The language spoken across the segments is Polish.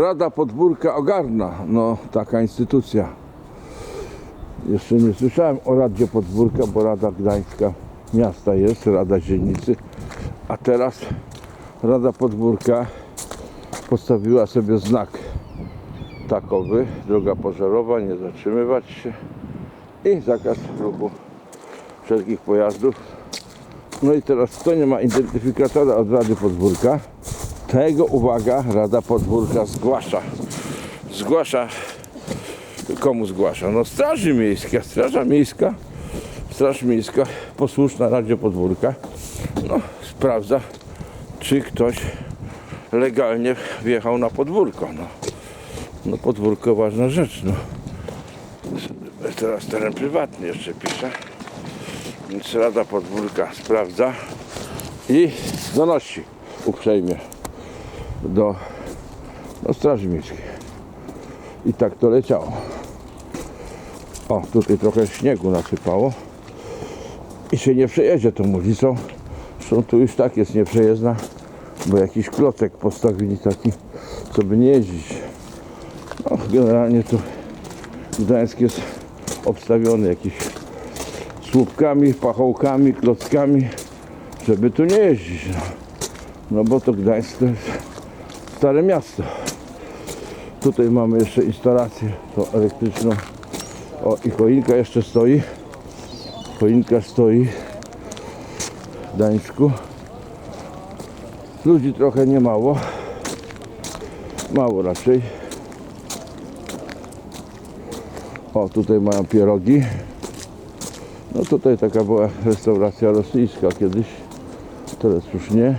Rada Podwórka Ogarna, no taka instytucja. Jeszcze nie słyszałem o Radzie Podwórka, bo Rada Gdańska miasta jest, Rada Dzielnicy, a teraz Rada Podwórka postawiła sobie znak takowy, droga pożarowa, nie zatrzymywać się. I zakaz ruchu wszelkich pojazdów. No i teraz kto nie ma identyfikatora od Rady Podwórka, tego, uwaga, Rada Podwórka zgłasza. Zgłasza, komu zgłasza? No Straży Miejskiej, Straża Miejska, Straż Miejska posłuszna Radzie Podwórka, no sprawdza, czy ktoś legalnie wjechał na podwórko, no. No podwórko ważna rzecz, no. Teraz teren prywatny jeszcze pisze, więc Rada Podwórka sprawdza i donosi uprzejmie do, do Straży Miejskiej. I tak to leciało. O, tutaj trochę śniegu nasypało i się nie przejedzie tą ulicą. Zresztą tu już tak jest nieprzejezdna, bo jakiś klocek postawili taki, co by nie jeździć. No, generalnie to Gdańsk jest obstawiony jakiś słupkami, pachołkami, klockami, żeby tu nie jeździć. No. No bo to Gdańsk to jest stare miasto. Tutaj mamy jeszcze instalację tą elektryczną. O i choinka jeszcze stoi. Choinka stoi w Gdańsku. Ludzi trochę nie mało. Mało raczej. O, tutaj mają pierogi. No tutaj taka była restauracja rosyjska kiedyś. Teraz już nie.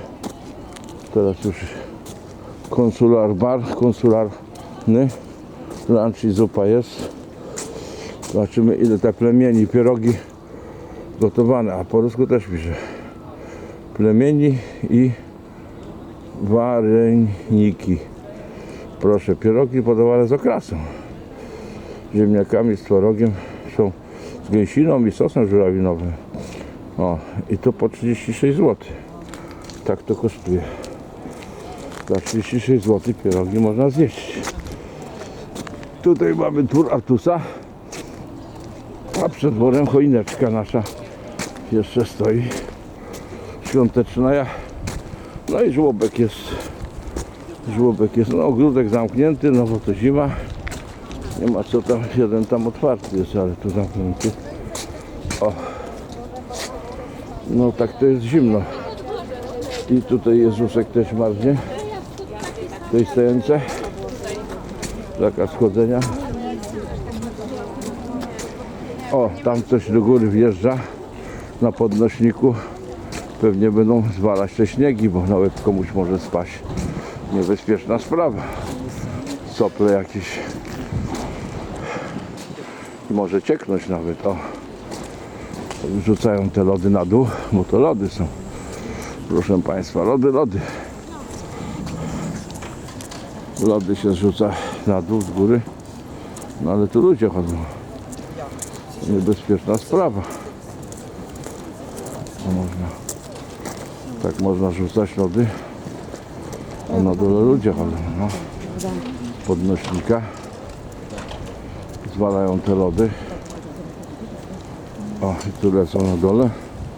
Teraz już konsular bar, konsularny. Lunch i zupa jest. Zobaczymy ile te plemieni, pierogi gotowane. A po rusku też pisze. Plemieni i wareniki. Proszę, pierogi podawane z okrasą. Ziemniakami, z tworogiem. Są z gęsiną i sosem żurawinowym. O, i to po 36 zł. Tak to kosztuje. Za 36 zł pierogi można zjeść. Tutaj mamy tur Artusa. A przed dworem choineczka nasza jeszcze stoi. Świąteczna. ja- No i żłobek jest. Żłobek jest. No ogródek zamknięty, no bo to zima. Nie ma co tam, jeden tam otwarty jest, ale tu zamknięty. O. No tak to jest zimno. I tutaj Jezusek też marznie. Jest stojące. Zakaz chodzenia. O, tam coś do góry wjeżdża na podnośniku. Pewnie będą zwalać te śniegi, bo nawet komuś może spaść. Niebezpieczna sprawa. Sople jakieś. Może cieknąć nawet. O. Rzucają te lody na dół, bo to lody są. Proszę Państwa, lody, lody. Lody się zrzuca na dół z góry. No ale tu ludzie chodzą. Niebezpieczna sprawa. No można. Tak można rzucać lody. A na dole ludzie chodzą. No. Podnośnika. Zwalają te lody. O, i tu lecą na dole.